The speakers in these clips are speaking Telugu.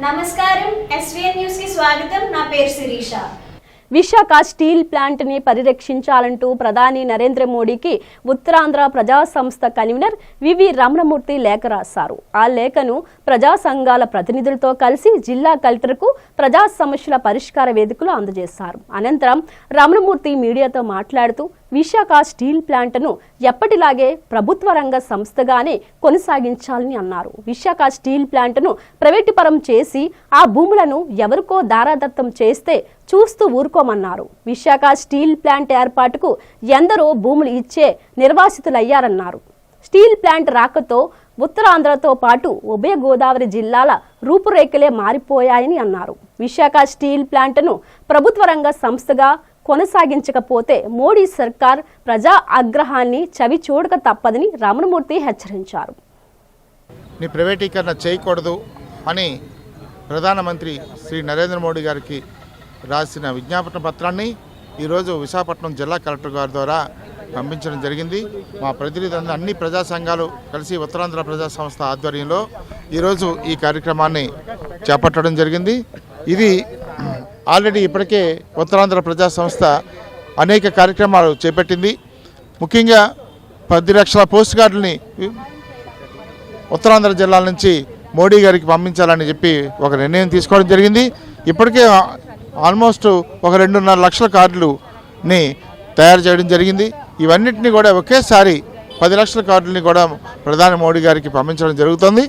నమస్కారం ఎస్వీఎన్ న్యూస్కి స్వాగతం. నా పేరు శిరీష. విశాఖ స్టీల్ ప్లాంట్ని పరిరక్షించాలంటూ ప్రధాని నరేంద్ర మోడీకి ఉత్తరాంధ్ర ప్రజా సంస్థ కన్వీనర్ వివి రమణమూర్తి లేఖ రాశారు. ఆ లేఖను ప్రజా సంఘాల ప్రతినిధులతో కలిసి జిల్లా కలెక్టర్కు ప్రజా సమస్యల పరిష్కార వేదికలో అందజేశారు. అనంతరం రమణమూర్తి మీడియాతో మాట్లాడుతూ విశాఖ స్టీల్ ప్లాంట్ను ఎప్పటిలాగే ప్రభుత్వ రంగ సంస్థగానే కొనసాగించాలని అన్నారు. విశాఖ స్టీల్ ప్లాంట్ను ప్రైవేటుపరం చేసి ఆ భూములను ఎవరికో దారాదత్తం చేస్తే చూస్తూ ఊరుకోమన్నారు. విశాఖ స్టీల్ ప్లాంట్ ఏర్పాటుకు ఎందరో భూములు ఇచ్చే నిర్వాసితులయ్యారన్నారు. స్టీల్ ప్లాంట్ రాకతో ఉత్తరాంధ్రతో పాటు ఉభయ గోదావరి జిల్లాల రూపురేఖలే మారిపోయాయని అన్నారు. విశాఖ స్టీల్ ప్లాంట్ను ప్రభుత్వ రంగ సంస్థగా కొనసాగించకపోతే మోడీ సర్కార్ ప్రజా ఆగ్రహాన్ని చవి చూడక తప్పదని రమణమూర్తి హెచ్చరించారు. ప్రైవేటీకరణ చేయకూడదు అని ప్రధానమంత్రి శ్రీ నరేంద్ర మోడీ గారికి రాసిన విజ్ఞాపన పత్రాన్ని ఈరోజు విశాఖపట్నం జిల్లా కలెక్టర్ గారి ద్వారా పంపించడం జరిగింది. మా ప్రతినిధులందరూ అన్ని ప్రజా సంఘాలు కలిసి ఉత్తరాంధ్ర ప్రజా సంస్థ ఆధ్వర్యంలో ఈరోజు ఈ కార్యక్రమాన్ని చేపట్టడం జరిగింది. ఇది ఆల్రెడీ ఇప్పటికే ఉత్తరాంధ్ర ప్రజా సంస్థ అనేక కార్యక్రమాలు చేపట్టింది. ముఖ్యంగా పది లక్షల పోస్ట్ కార్డులని ఉత్తరాంధ్ర జిల్లాల నుంచి మోడీ గారికి పంపించాలని చెప్పి ఒక నిర్ణయం తీసుకోవడం జరిగింది. ఇప్పటికే ఆల్మోస్ట్ ఒక రెండున్నర లక్షల కార్డులుని తయారు చేయడం జరిగింది. ఇవన్నిటిని కూడా ఒకేసారి పది లక్షల కార్డులని కూడా ప్రధాని మోడీ గారికి పంపించడం జరుగుతుంది.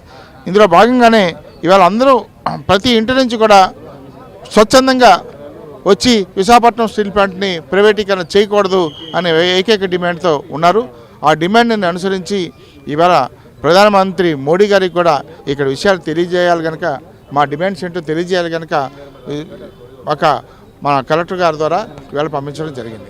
ఇందులో భాగంగానే ఇవాళ అందరూ ప్రతి ఇంటి నుంచి కూడా స్వచ్ఛందంగా వచ్చి విశాఖపట్నం స్టీల్ ప్లాంట్ని ప్రైవేటీకరణ చేయకూడదు అనే ఏకైక డిమాండ్తో ఉన్నారు. ఆ డిమాండ్ని అనుసరించి ఇవాళ ప్రధానమంత్రి మోడీ గారికి కూడా ఇక్కడ విషయాలు తెలియజేయాలి కనుక మా డిమాండ్స్ ఏంటో తెలియజేయాలి కనుక ఒక మన కలెక్టర్ గారి ద్వారా ఇవాళ పంపించడం జరిగింది.